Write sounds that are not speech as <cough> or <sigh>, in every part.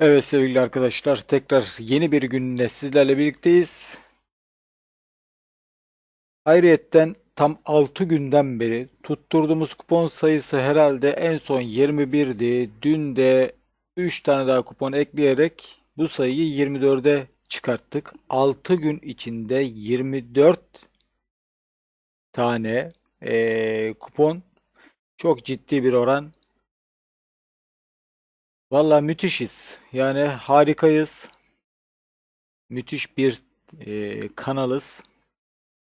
Evet sevgili arkadaşlar tekrar yeni bir günle sizlerle birlikteyiz. Ayrıyetten tam 6 günden beri tutturduğumuz kupon sayısı herhalde en son 21'di. Dün de 3 tane daha kupon ekleyerek bu sayıyı 24'e çıkarttık. 6 gün içinde 24 tane eee, kupon çok ciddi bir oran. Valla müthişiz. Yani harikayız. Müthiş bir eee, kanalız.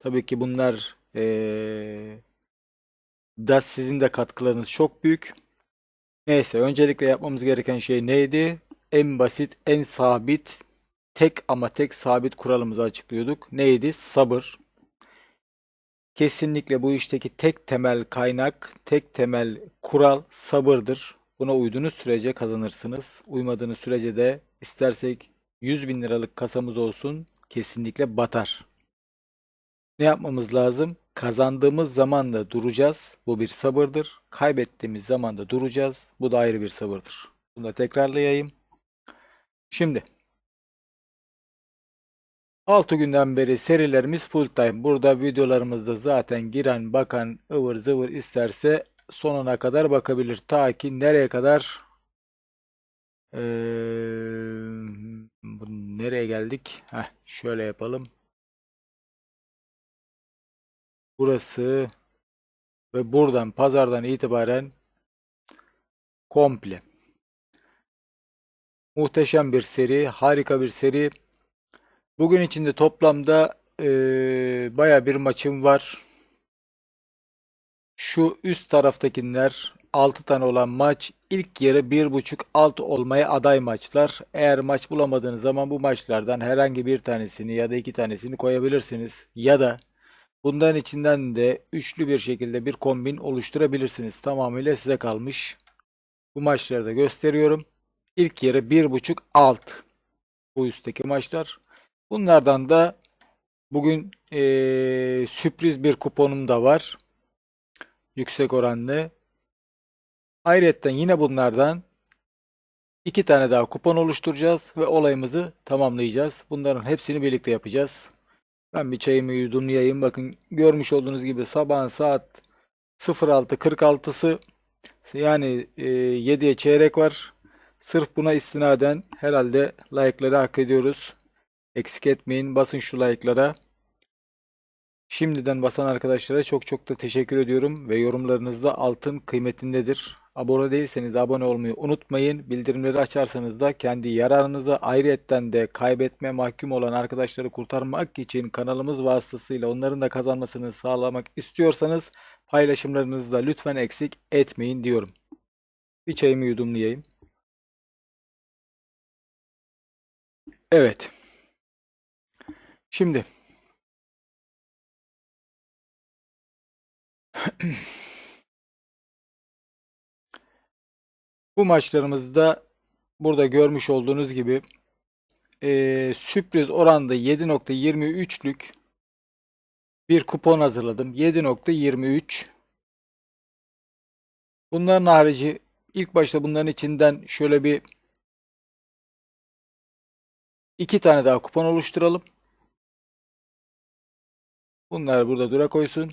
Tabii ki bunlar eee, da sizin de katkılarınız çok büyük. Neyse öncelikle yapmamız gereken şey neydi? En basit, en sabit, tek ama tek sabit kuralımızı açıklıyorduk. Neydi? Sabır. Kesinlikle bu işteki tek temel kaynak, tek temel kural sabırdır. Buna uyduğunuz sürece kazanırsınız. Uymadığınız sürece de istersek 100 bin liralık kasamız olsun kesinlikle batar. Ne yapmamız lazım? Kazandığımız zaman da duracağız. Bu bir sabırdır. Kaybettiğimiz zaman da duracağız. Bu da ayrı bir sabırdır. Bunu da tekrarlayayım. Şimdi 6 günden beri serilerimiz full time. Burada videolarımızda zaten giren bakan ıvır zıvır isterse sonuna kadar bakabilir. Ta ki nereye kadar bu nereye geldik? Heh, şöyle yapalım. Burası ve buradan pazardan itibaren komple. Muhteşem bir seri, harika bir seri. Bugün içinde toplamda eee baya bir maçım var. Şu üst taraftakiler 6 tane olan maç ilk yarı 1.5 alt olmaya aday maçlar. Eğer maç bulamadığınız zaman bu maçlardan herhangi bir tanesini ya da iki tanesini koyabilirsiniz. Ya da bunların içinden de üçlü bir şekilde bir kombin oluşturabilirsiniz. Tamamıyla size kalmış. Bu maçları da gösteriyorum. İlk yarı 1.5 alt bu üstteki maçlar. Bunlardan da bugün eee, sürpriz bir kuponum da var. Yüksek oranlı. Ayrıca yine bunlardan iki tane daha kupon oluşturacağız ve olayımızı tamamlayacağız. Bunların hepsini birlikte yapacağız. Ben bir çayımı yudumlayayım. Bakın görmüş olduğunuz gibi sabahın saat 06.46'sı yani e, 7'ye çeyrek var. Sırf buna istinaden herhalde like'ları hak ediyoruz. Eksik etmeyin. Basın şu like'lara. Şimdiden basan arkadaşlara çok çok da teşekkür ediyorum ve yorumlarınız da altın kıymetindedir. Abone değilseniz de abone olmayı unutmayın. Bildirimleri açarsanız da kendi yararınıza ayrıyetten de kaybetme mahkum olan arkadaşları kurtarmak için kanalımız vasıtasıyla onların da kazanmasını sağlamak istiyorsanız paylaşımlarınızı da lütfen eksik etmeyin diyorum. Bir çayımı yudumlayayım. Evet. Şimdi <clears throat> Bu maçlarımızda burada görmüş olduğunuz gibi eee, sürpriz oranda 7.23'lük bir kupon hazırladım. 7.23 Bunların harici ilk başta bunların içinden şöyle bir iki tane daha kupon oluşturalım. Bunlar burada dura koysun.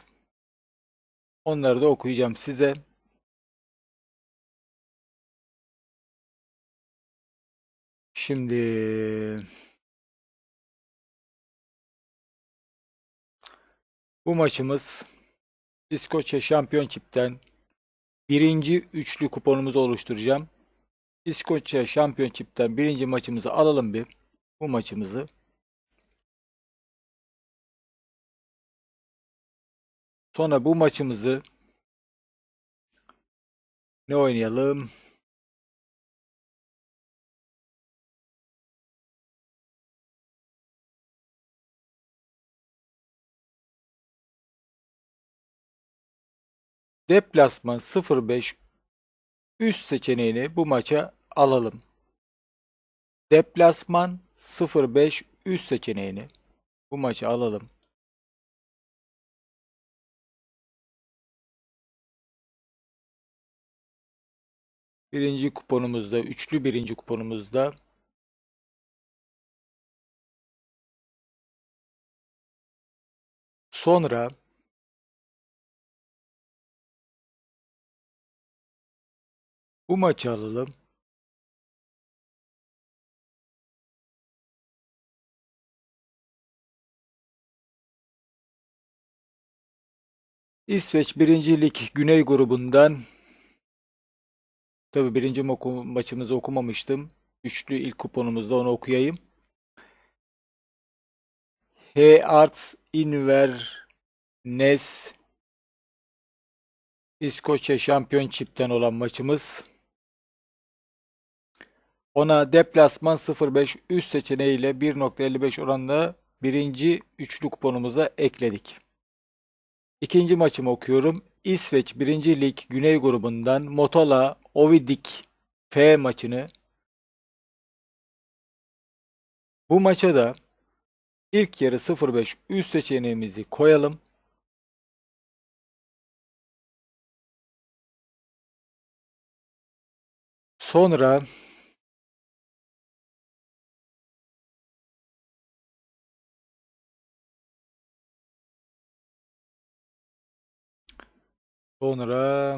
Onları da okuyacağım size. Şimdi bu maçımız İskoçya Championship'ten birinci üçlü kuponumuzu oluşturacağım. İskoçya Championship'ten birinci maçımızı alalım bir. Bu maçımızı. Sonra bu maçımızı ne oynayalım? Deplasman 05 üst seçeneğini bu maça alalım. Deplasman 05 üst seçeneğini bu maça alalım. Birinci kuponumuzda, üçlü birinci kuponumuzda sonra bu maçı alalım. İsveç 1. Lig Güney grubundan Tabii birinci maçımızı okumamıştım. Üçlü ilk kuponumuzda onu okuyayım. Hearts Inverness İskoçya Championship'ten olan maçımız. Ona deplasman 0.5 üst seçeneğiyle 1.55 oranla birinci üçlü kuponumuza ekledik. İkinci maçımı okuyorum. İsveç 1. Lig Güney grubundan Motola Ovidik F maçını bu maça da ilk yarı 0.5 üst seçeneğimizi koyalım. Sonra sonra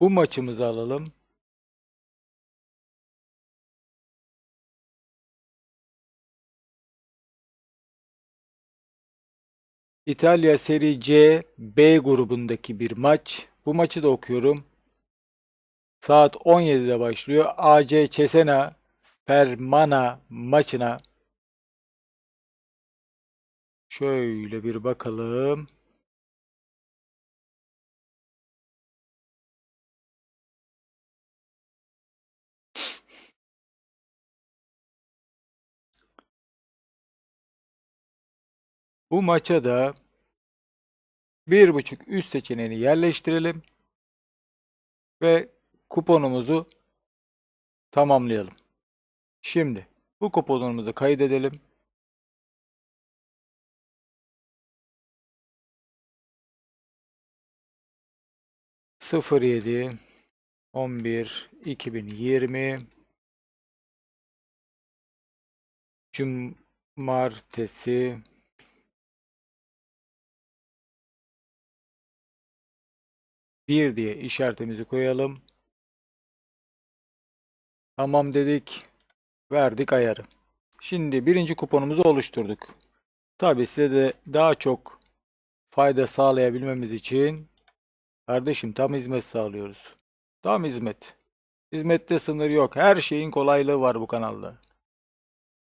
bu maçımızı alalım. İtalya Serie C B grubundaki bir maç. Bu maçı da okuyorum. Saat 17'de başlıyor. AC Cesena Fermana maçına şöyle bir bakalım. Bu maça da bir buçuk üst seçeneğini yerleştirelim ve kuponumuzu tamamlayalım. Şimdi bu kuponumuzu kaydedelim. Sıfır yedi on bir iki bin yirmi Cumartesi bir diye işaretimizi koyalım. Tamam dedik. Verdik ayarı. Şimdi birinci kuponumuzu oluşturduk. Tabi size de daha çok fayda sağlayabilmemiz için kardeşim tam hizmet sağlıyoruz. Tam hizmet. Hizmette sınır yok. Her şeyin kolaylığı var bu kanalda.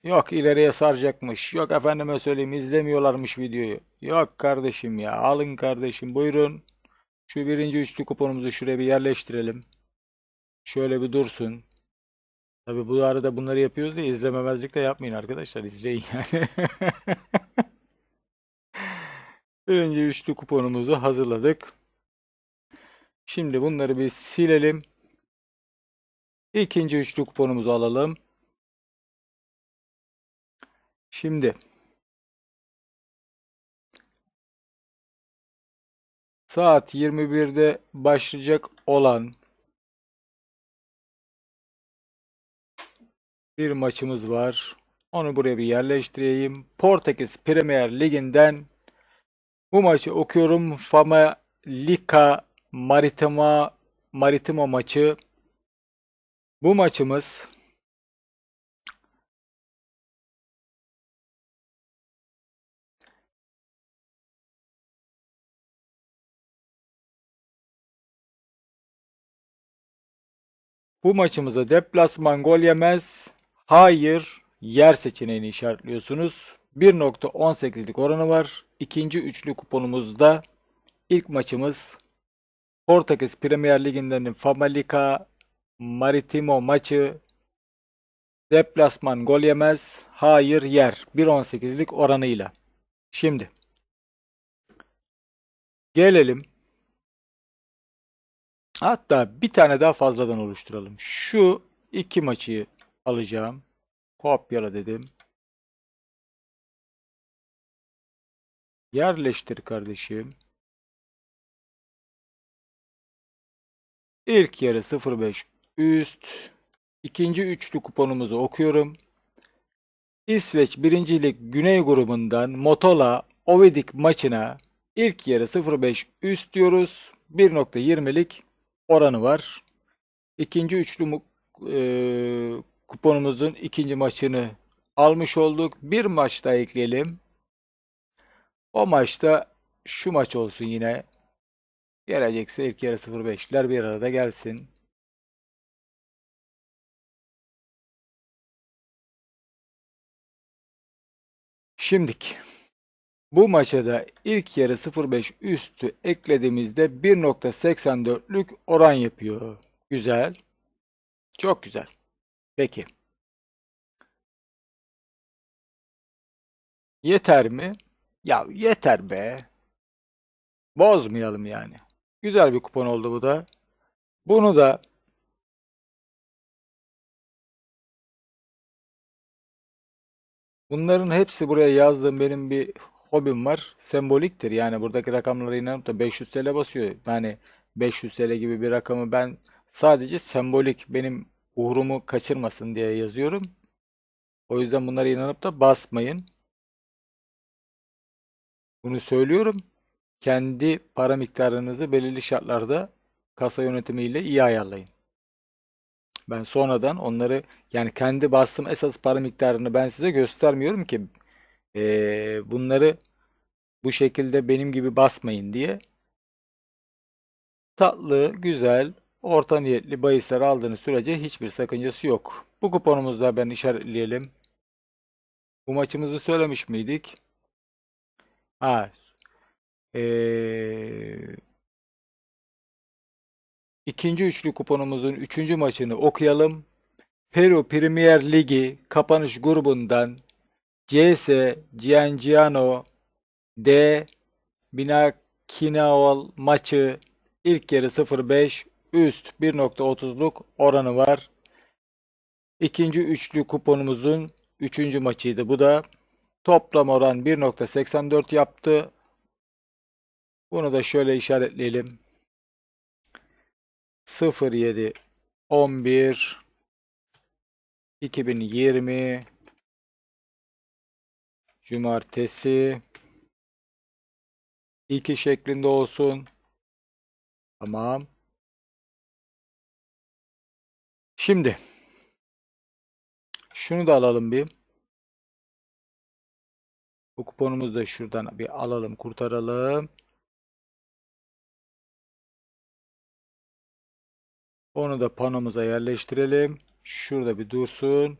Yok ileriye saracakmış. Yok efendime söyleyeyim izlemiyorlarmış videoyu. Yok kardeşim ya. Alın kardeşim buyurun. Şu birinci üçlü kuponumuzu şuraya bir yerleştirelim. Şöyle bir dursun. Tabi bu arada bunları yapıyoruz diye izlememezlik de yapmayın arkadaşlar. İzleyin yani. <laughs> Birinci üçlü kuponumuzu hazırladık. Şimdi bunları bir silelim. İkinci üçlü kuponumuzu alalım. Şimdi saat 21'de başlayacak olan bir maçımız var. Onu buraya bir yerleştireyim. Portekiz Premier Ligi'nden bu maçı okuyorum. Famalicão Maritimo Maritimo maçı. Bu maçımız Bu maçımıza deplasman gol yemez. Hayır yer seçeneğini işaretliyorsunuz. 1.18'lik oranı var. İkinci üçlü kuponumuzda ilk maçımız Portekiz Premier Ligi'nden Famalicão Maritimo maçı deplasman gol yemez. Hayır yer 1.18'lik oranıyla. Şimdi gelelim Hatta bir tane daha fazladan oluşturalım. Şu iki maçı alacağım. Kopyala dedim. Yerleştir kardeşim. İlk yarı 0.5 üst. İkinci üçlü kuponumuzu okuyorum. İsveç 1. Lig Güney grubundan Motola Ovedik maçına ilk yarı 0.5 üst diyoruz. 1.20'lik oranı var. İkinci üçlü eee, kuponumuzun ikinci maçını almış olduk. Bir maç daha ekleyelim. O maçta şu maç olsun yine. Gelecekse ilk yarı 0.5'ler bir arada gelsin. Şimdiki bu maça da ilk yarı 0.5 üstü eklediğimizde 1.84'lük oran yapıyor. Güzel. Çok güzel. Peki. Yeter mi? Ya yeter be. Bozmayalım yani. Güzel bir kupon oldu bu da. Bunu da bunların hepsi buraya yazdığım benim bir hobim var. Semboliktir. Yani buradaki rakamlara inanıp da 500 TL basıyor. Yani 500 TL gibi bir rakamı ben sadece sembolik benim uhrumu kaçırmasın diye yazıyorum. O yüzden bunlara inanıp da basmayın. Bunu söylüyorum. Kendi para miktarınızı belirli şartlarda kasa yönetimiyle iyi ayarlayın. Ben sonradan onları yani kendi bastığım esas para miktarını ben size göstermiyorum ki eee, bunları bu şekilde benim gibi basmayın diye. Tatlı, güzel, orta niyetli bahisler aldığınız sürece hiçbir sakıncası yok. Bu kuponumuzu da ben işaretleyelim. Bu maçımızı söylemiş miydik? Ha, eee, ikinci üçlü kuponumuzun üçüncü maçını okuyalım. Peru Premier Ligi kapanış grubundan CS Giangiano D Binakinal maçı ilk yarı 0.5 üst 1.30'luk oranı var. İkinci üçlü kuponumuzun üçüncü maçıydı. Bu da toplam oran 1.84 yaptı. Bunu da şöyle işaretleyelim. 07 11 2020 Cumartesi 2 şeklinde olsun. Tamam. Şimdi şunu da alalım bir. Bu kuponumuzu da şuradan bir alalım, kurtaralım. Onu da panomuza yerleştirelim. Şurada bir dursun.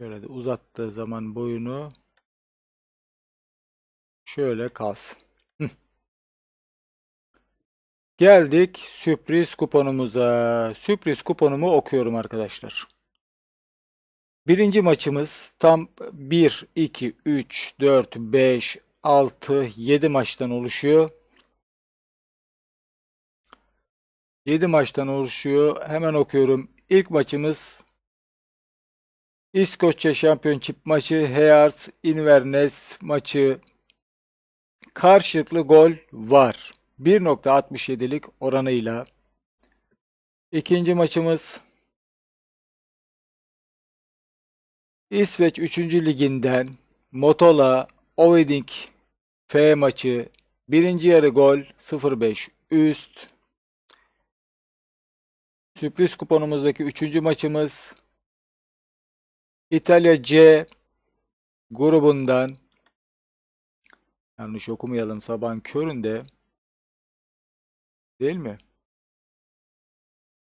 Şöyle de uzattığı zaman boyunu şöyle kalsın. <laughs> Geldik sürpriz kuponumuza. Sürpriz kuponumu okuyorum arkadaşlar. Birinci maçımız tam 1, 2, 3, 4, 5, 6, 7 maçtan oluşuyor. 7 maçtan oluşuyor. Hemen okuyorum. İlk maçımız İskoçya Şampiyonşip maçı, Hearts Inverness maçı. Karşılıklı gol var. 1.67'lik oranıyla. İkinci maçımız İsveç 3. liginden Motola Oveding F maçı. Birinci yarı gol 0.5 üst. Sürpriz kuponumuzdaki 3. maçımız İtalya C grubundan yanlış okumayalım sabahın köründe değil mi?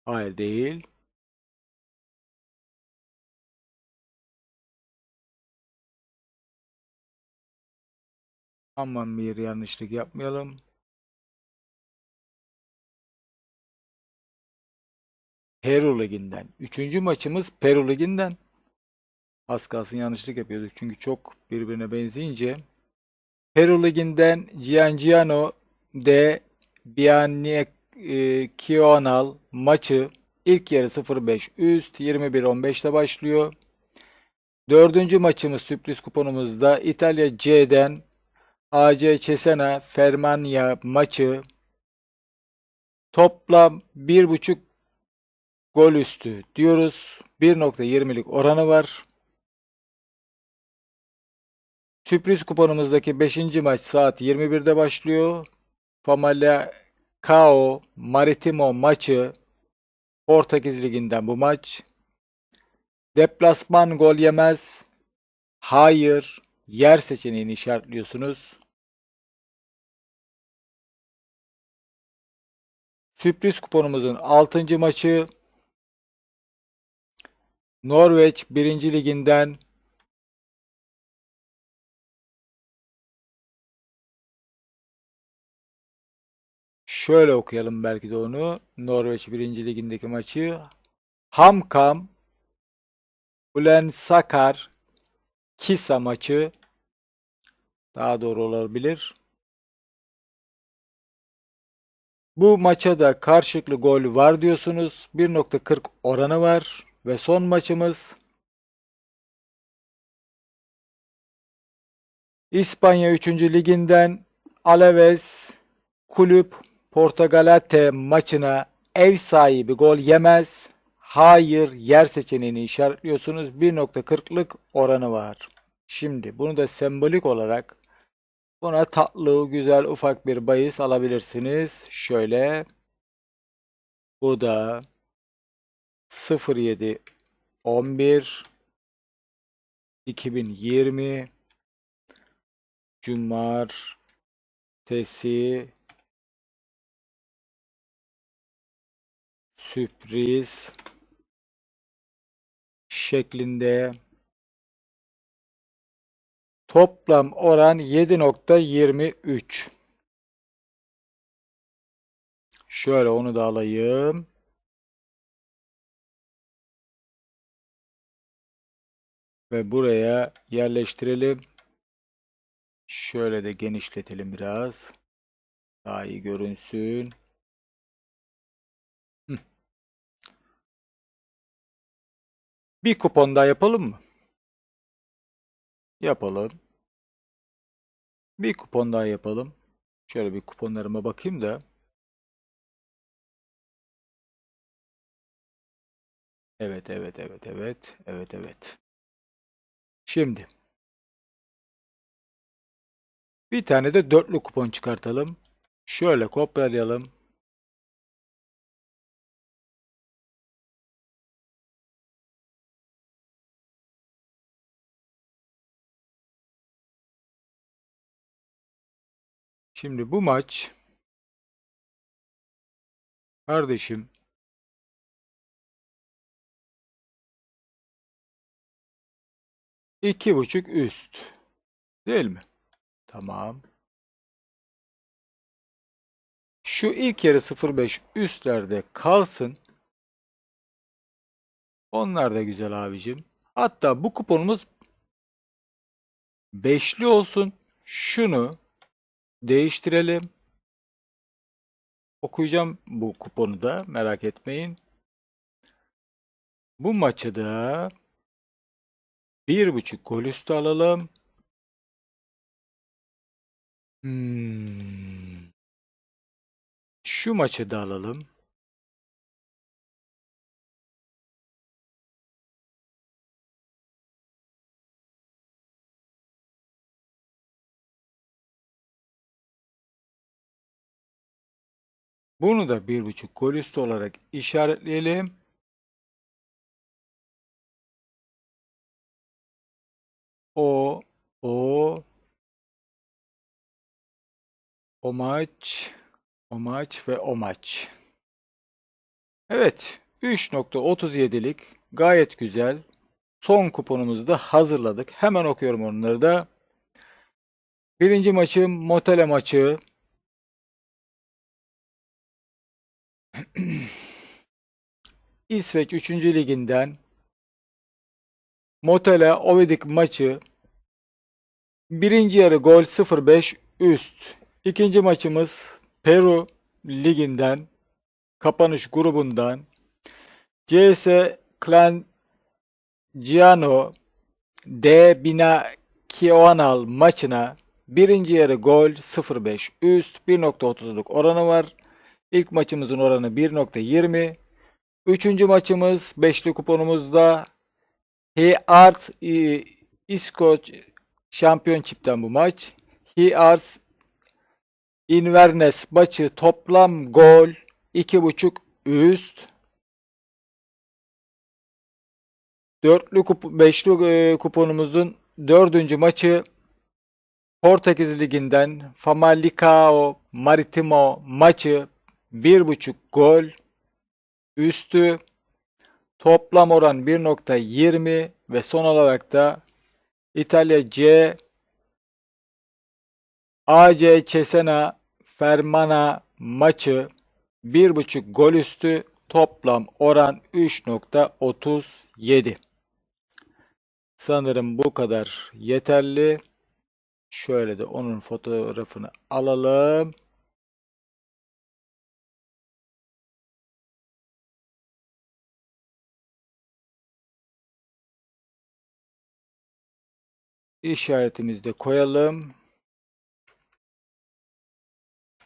Hayır değil. Aman bir yanlışlık yapmayalım. Peru Ligi'nden. Üçüncü maçımız Peru Ligi'nden. Az kalsın yanlışlık yapıyorduk çünkü çok birbirine benzeyince. Peru Ligi'nden Giangiano de Bianchional maçı ilk yarı 0.5 üst 21-15'te başlıyor. Dördüncü maçımız sürpriz kuponumuzda İtalya C'den AC Cesena Fermania maçı toplam 1.5 gol üstü diyoruz. 1.20'lik oranı var. Sürpriz kuponumuzdaki 5. maç saat 21'de başlıyor. Famalicão Maritimo maçı Portekiz Ligi'nden bu maç. Deplasman gol yemez. Hayır. Yer seçeneğini işaretliyorsunuz. Sürpriz kuponumuzun 6. maçı Norveç 1. Liginden Şöyle okuyalım belki de onu. Norveç 1. Ligindeki maçı. Hamkam Ulen Sakar Kisa maçı daha doğru olabilir. Bu maça da karşılıklı gol var diyorsunuz. 1.40 oranı var. Ve son maçımız İspanya 3. Liginden Alaves Kulüp Portugalete maçına ev sahibi gol yemez. Hayır yer seçeneğini işaretliyorsunuz. 1.40'lık oranı var. Şimdi bunu da sembolik olarak buna tatlı, güzel, ufak bir bahis alabilirsiniz. Şöyle. Bu da 07 11 2020 Cumartesi sürpriz şeklinde toplam oran 7.23 şöyle onu da alayım. Ve buraya yerleştirelim. Şöyle de genişletelim biraz. Daha iyi görünsün Bir kupon daha yapalım mı? Yapalım. Bir kupon daha yapalım. Şöyle bir kuponlarıma bakayım da. Evet, evet, evet, evet, evet, evet. Şimdi. Bir tane de dörtlü kupon çıkartalım. Şöyle kopyalayalım. Şimdi bu maç kardeşim iki buçuk üst değil mi? Tamam. Şu ilk yarı 0.5 üstlerde kalsın. Onlar da güzel abicim. Hatta bu kuponumuz beşli olsun. Şunu değiştirelim. Okuyacağım bu kuponu da merak etmeyin. Bu maçı da bir buçuk gol üstü alalım. Hmm. Şu maçı da alalım. Bunu da bir buçuk gol üstü olarak işaretleyelim. O, o, o maç, o maç ve o maç. Evet, 3.37'lik gayet güzel. Son kuponumuzu da hazırladık. Hemen okuyorum onları da. Birinci maçım Motele maçı. <clears throat> İsveç 3. liginden Motele Ovedik maçı birinci yarı gol 0-5 üst. İkinci maçımız Peru liginden kapanış grubundan CS Clan Giano D Bina Kioanal maçına birinci yarı gol 0.5 üst 1.30'luk oranı var. İlk maçımızın oranı 1.20. Üçüncü maçımız beşli kuponumuzda He Art e, İskoç Championship'ten bu maç. He Arts Inverness maçı toplam gol 2.5 üst. Dörtlü kup beşli e, kuponumuzun dördüncü maçı Portekiz Ligi'nden Famalicão Maritimo maçı 1.5 gol üstü toplam oran 1.20 ve son olarak da İtalya C AC Cesena Fermana maçı 1.5 gol üstü toplam oran 3.37. Sanırım bu kadar yeterli. Şöyle de onun fotoğrafını alalım. İşaretimizi de koyalım.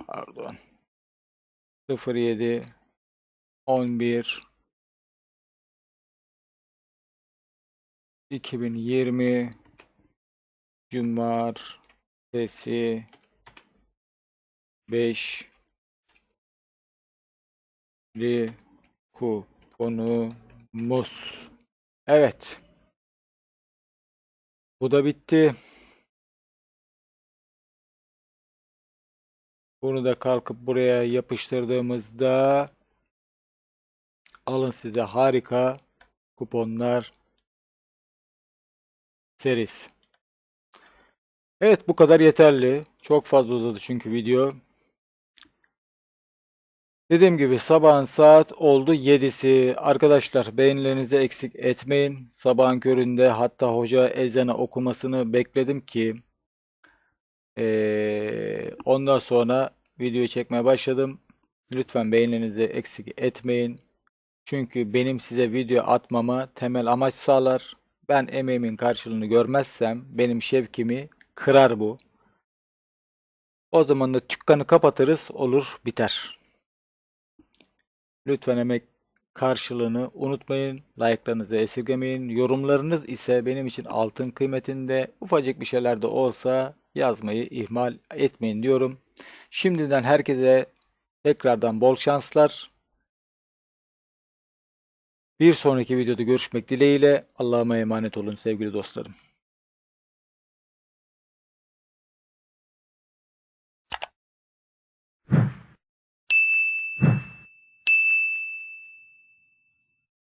Pardon. 07 11 2020 Cumartesi 5 li kuponumuz. Evet. Bu da bitti. Bunu da kalkıp buraya yapıştırdığımızda alın size harika kuponlar serisi. Evet bu kadar yeterli. Çok fazla uzadı çünkü video. Dediğim gibi sabahın saat oldu 7'si. Arkadaşlar beğenilerinizi eksik etmeyin. Sabahın köründe hatta hoca ezanı okumasını bekledim ki eee, ondan sonra video çekmeye başladım. Lütfen beğenilerinizi eksik etmeyin. Çünkü benim size video atmama temel amaç sağlar. Ben emeğimin karşılığını görmezsem benim şevkimi kırar bu. O zaman da dükkanı kapatırız olur biter. Lütfen emek karşılığını unutmayın. Like'larınızı esirgemeyin. Yorumlarınız ise benim için altın kıymetinde. Ufacık bir şeyler de olsa yazmayı ihmal etmeyin diyorum. Şimdiden herkese tekrardan bol şanslar. Bir sonraki videoda görüşmek dileğiyle. Allah'ıma emanet olun sevgili dostlarım.